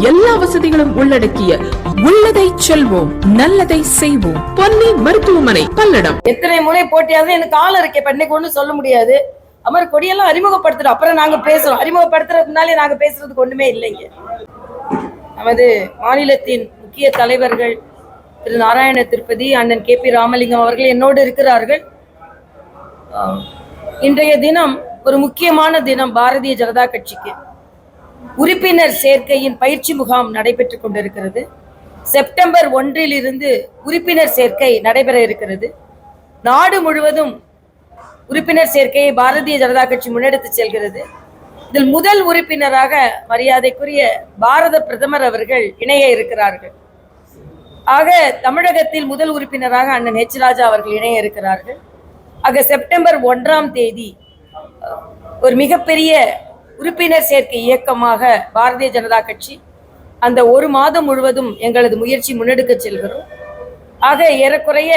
எல்லா வசதிகளும் உள்ளடக்கிய உள்ளதை செல்வோம் நல்லதை செய்வோம். பொன்னி மருத்துவமனை பல்லடம். எத்தனை முறை போட்டியாவது எனக்கு கால இருக்கே இப்ப இன்னைக்கு சொல்ல முடியாது. அமர் கொடியெல்லாம் அறிமுகப்படுத்துறோம் அப்புறம் நாங்க பேசுறோம். அறிமுகப்படுத்துறதுக்கு முன்னாலே நாங்க பேசுறதுக்கு ஒண்ணுமே இல்லைங்க. நமது மாநிலத்தின் முக்கிய தலைவர்கள் திரு. நாராயண திருப்பதி அண்ணன் கே. பி. ராமலிங்கம் அவர்கள் என்னோடு இருக்கிறார்கள். ஆஹ், இன்றைய தினம் ஒரு முக்கியமான தினம் பாரதிய ஜனதா கட்சிக்கு. உறுப்பினர் சேர்க்கையின் பயிற்சி முகாம் நடைபெற்றுக் கொண்டிருக்கிறது. செப்டம்பர் ஒன்றில் இருந்து உறுப்பினர் சேர்க்கை நடைபெற இருக்கிறது. நாடு முழுவதும் உறுப்பினர் சேர்க்கையை பாரதிய ஜனதா கட்சி முன்னெடுத்து செல்கிறது. இதில் முதல் உறுப்பினராக மரியாதைக்குரிய பாரத பிரதமர் அவர்கள் இணைய இருக்கிறார்கள். ஆக தமிழகத்தில் முதல் உறுப்பினராக அண்ணன் ஹெச் ராஜா அவர்கள் இணைய இருக்கிறார்கள். ஆக செப்டம்பர் ஒன்றாம் தேதி ஒரு மிகப்பெரிய உறுப்பினர் சேர்க்கை இயக்கமாக பாரதிய ஜனதா கட்சி அந்த ஒரு மாதம் முழுவதும் எங்களது முயற்சி முன்னெடுக்க செல்கிறோம். ஆக ஏறக்குறைய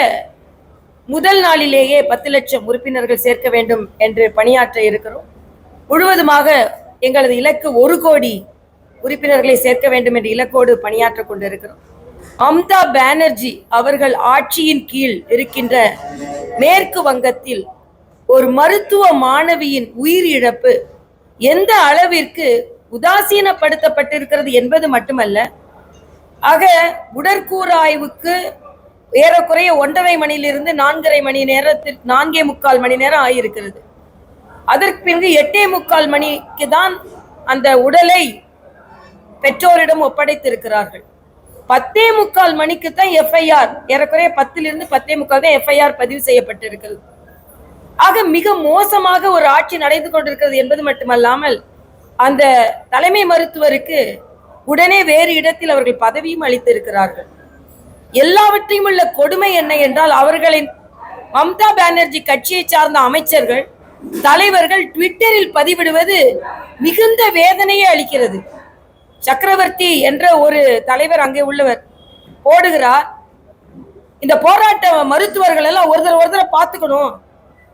முதல் நாளிலேயே பத்து லட்சம் உறுப்பினர்கள் சேர்க்க வேண்டும் என்று பணியாற்ற இருக்கிறோம். முழுவதுமாக எங்களது இலக்கு ஒரு கோடி உறுப்பினர்களை சேர்க்க வேண்டும் என்ற இலக்கோடு பணியாற்ற கொண்டிருக்கிறோம். மம்தா பானர்ஜி அவர்கள் ஆட்சியின் கீழ் இருக்கின்ற மேற்கு வங்கத்தில் ஒரு மருத்துவ மாணவியின் உயிரிழப்பு எந்த அளவிற்கு உதாசீனப்படுத்தப்பட்டிருக்கிறது என்பது மட்டுமல்ல ஆக உடற்கூறாய்வுக்கு ஏறக்குறைய ஒன்றரை மணியிலிருந்து நான்கரை மணி நேரத்தில் நான்கே முக்கால் மணி நேரம் ஆகியிருக்கிறது. அதற்கு பிறகு எட்டே முக்கால் மணிக்கு தான் அந்த உடலை பெற்றோரிடம் ஒப்படைத்திருக்கிறார்கள். பத்தே முக்கால் மணிக்கு தான் எஃப்ஐஆர் ஏறக்குறைய பத்திலிருந்து பத்தே முக்கால் தான் எஃப்ஐஆர் பதிவு செய்யப்பட்டிருக்கிறது. ஆக மிக மோசமாக ஒரு ஆட்சி நடந்து கொண்டிருக்கிறது என்பது மட்டுமல்லாமல் அந்த தலைமை மருத்துவருக்கு உடனே வேறு இடத்தில் அவர்கள் பதவியும் அளித்திருக்கிறார்கள். எல்லாவற்றையும் உள்ள கொடுமை என்ன என்றால் அவர்களின் மம்தா பானர்ஜி கட்சியை சார்ந்த அமைச்சர்கள் தலைவர்கள் ட்விட்டரில் பதிவிடுவது மிகுந்த வேதனையை அளிக்கிறது. சக்கரவர்த்தி என்ற ஒரு தலைவர் அங்கே உள்ளவர் போடுகிறார். இந்த போராட்ட மருத்துவர்கள் எல்லாம் ஒருத்தர் ஒருத்தரை பார்த்துக்கணும்.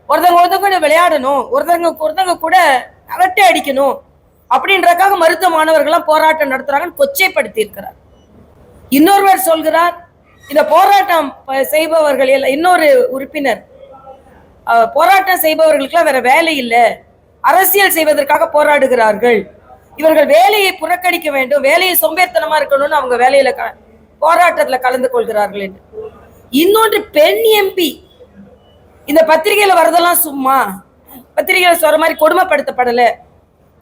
ஒருத்தங்க ஒருத்தங்க கூட விளையாடணும் ஒருத்தங்க ஒருத்தங்க கூட அரட்டை அடிக்கணும் அப்படின்றக்காக மருத்துவ மாணவர்கள்லாம் போராட்டம் நடத்துறாங்கன்னு கொச்சைப்படுத்தி இருக்கிறார் இன்னொருவர் சொல்கிறார் இந்த போராட்டம் ப- செய்பவர்கள் எல்லாம் இன்னொரு உறுப்பினர் போராட்டம் செய்பவர்களுக்கெல்லாம் வேற வேலை இல்லை அரசியல் செய்வதற்காக போராடுகிறார்கள். இவர்கள் வேலையை புறக்கணிக்க வேண்டும் வேலையை சோம்பேறித்தனமா இருக்கணும்னு அவங்க வேலையில க- போராட்டத்துல கலந்து கொள்கிறார்கள் என்று. இன்னொன்று பெண் எம்பி இந்த பத்திரிகையில வரதெல்லாம் சும்மா. பத்திரிகையில சொல்ற மாதிரி கொடுமைப்படுத்தப்படல.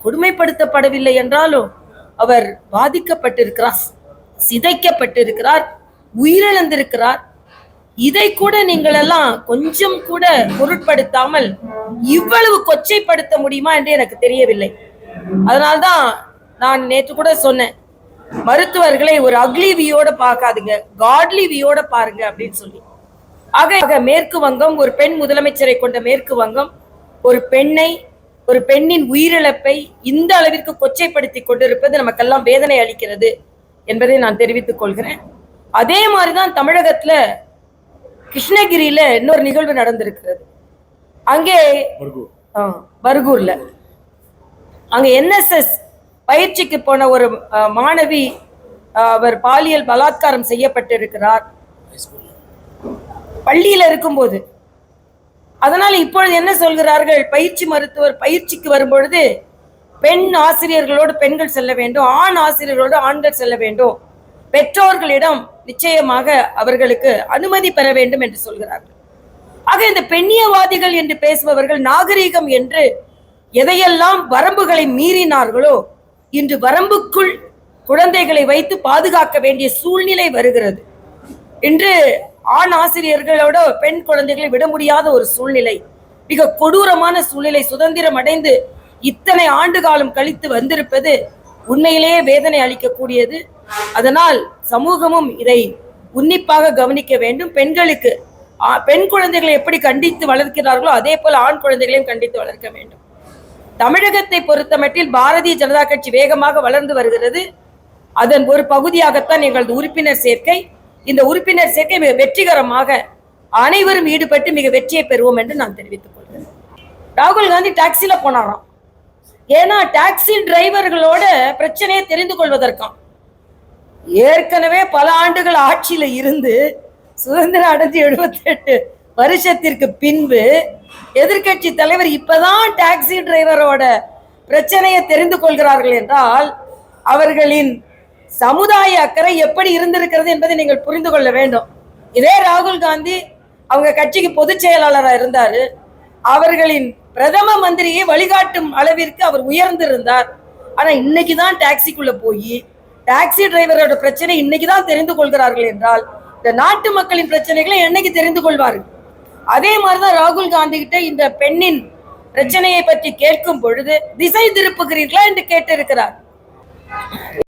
கொடுமைப்படுத்தப்படவில்லை என்றாலும் அவர் பாதிக்கப்பட்டிருக்கிறார் சிதைக்கப்பட்டிருக்கிறார் உயிரிழந்திருக்கிறார். இதை கூட நீங்கள் எல்லாம் கொஞ்சம் கூட பொருட்படுத்தாமல் இவ்வளவு கொச்சைப்படுத்த முடியுமா என்று எனக்கு தெரியவில்லை. அதனால்தான் நான் நேற்று கூட சொன்னேன் மருத்துவர்களை ஒரு அக்லி வியோட பார்க்காதுங்க காட்லி வியோட பாருங்க அப்படின்னு சொல்லி. ஆக மேற்கு வங்கம் ஒரு பெண் முதலமைச்சரை கொண்ட மேற்கு வங்கம். ஒரு பெண்ணை ஒரு பெண்ணின் உயிரிழப்பை இந்த அளவிற்கு கொச்சைப்படுத்தி கொண்டிருப்பது நமக்கெல்லாம் வேதனை அளிக்கிறது என்பதை நான் தெரிவித்துக் கொள்கிறேன். அதே மாதிரிதான் தமிழகத்துல கிருஷ்ணகிரியில இன்னொரு நிகழ்வு நடந்திருக்கிறது. அங்கே பர்கூர்ல. அங்க என்எஸ்எஸ் பயிற்சிக்கு போன ஒரு மாணவி அவர் பாலியல் பலாத்காரம் செய்யப்பட்டிருக்கிறார். பள்ளியில் இருக்கும்போது. அதனால் இப்பொழுது என்ன சொல்கிறார்கள்? பயிற்சி மருத்துவர் பயிற்சிக்கு வரும்பொழுது பெண் ஆசிரியர்களோடு பெண்கள் செல்ல வேண்டும் ஆண் ஆசிரியர்களோடு ஆண்கள் செல்ல வேண்டும். பெற்றோர்களிடம் நிச்சயமாக அவர்களுக்கு அனுமதி பெற வேண்டும் என்று சொல்கிறார்கள். ஆக இந்த பெண்ணியவாதிகள் என்று பேசுபவர்கள் நாகரீகம் என்று எதையெல்லாம் வரம்புகளை மீறினார்களோ இன்று வரம்புக்குள் குழந்தைகளை வைத்து பாதுகாக்க வேண்டிய சூழ்நிலை வருகிறது. இன்று ஆண் ஆசிரியர்களோட பெண் குழந்தைகளை விட முடியாத ஒரு சூழ்நிலை. மிக கொடூரமான சூழ்நிலை சுதந்திரம் அடைந்து இத்தனை ஆண்டு காலம் கழித்து வந்திருப்பது உண்மையிலேயே வேதனை அளிக்கக்கூடியது. அதனால் சமூகமும் இதை உன்னிப்பாக கவனிக்க வேண்டும். பெண்களுக்கு பெண் குழந்தைகளை எப்படி கண்டித்து வளர்க்கிறார்களோ அதே போல் ஆண் குழந்தைகளையும் கண்டித்து வளர்க்க வேண்டும். தமிழகத்தை பொறுத்தமட்டில் பாரதிய ஜனதா கட்சி வேகமாக வளர்ந்து வருகிறது. அதன் ஒரு பகுதியாகத்தான் எங்களது உறுப்பினர் சேர்க்கை. இந்த உறுப்பினர் சேர்க்கை மிக வெற்றிகரமாக அனைவரும் ஈடுபட்டு மிக வெற்றியை பெறுவோம் என்று நான் தெரிவித்துக் கொள்கிறேன். ராகுல் காந்தி டாக்ஸில போனாராம். ஏன்னா டாக்ஸி டிரைவர்களோட பிரச்சனையை தெரிந்து கொள்வதற்காம். ஏற்கனவே பல ஆண்டுகள் ஆட்சியில இருந்து சுதந்திரம் அடைஞ்சு எழுபத்தெட்டு வருஷத்திற்கு பின்பு எதிர்க்கட்சி தலைவர் இப்பதான் டாக்ஸி டிரைவரோட பிரச்சனையை தெரிந்து கொள்கிறார்கள் என்றால் அவர்களின் சமுதாய அக்கறை எப்படி இருந்திருக்கிறது என்பதை நீங்கள் புரிந்து கொள்ள வேண்டும். இதே ராகுல் காந்தி அவங்க கட்சிக்கு பொதுச் செயலாளராக இருந்தாரு. அவர்களின் பிரதம மந்திரியை வழிகாட்டும் அளவிற்கு அவர் உயர்ந்திருந்தார். ஆனா இன்னைக்கு தான் டாக்ஸிக்குள்ள போய் டாக்ஸி டிரைவரோட பிரச்சனை இன்னைக்கு தான் தெரிந்து கொள்கிறார்கள் என்றால் இந்த நாட்டு மக்களின் பிரச்சனைகளை என்னைக்கு தெரிந்து கொள்வார்கள்? அதே மாதிரிதான் ராகுல் காந்தி கிட்ட இந்த பெண்ணின் பிரச்சனையை பற்றி கேட்கும் பொழுது திசை திருப்புகிறீர்களா என்று கேட்டிருக்கிறார்.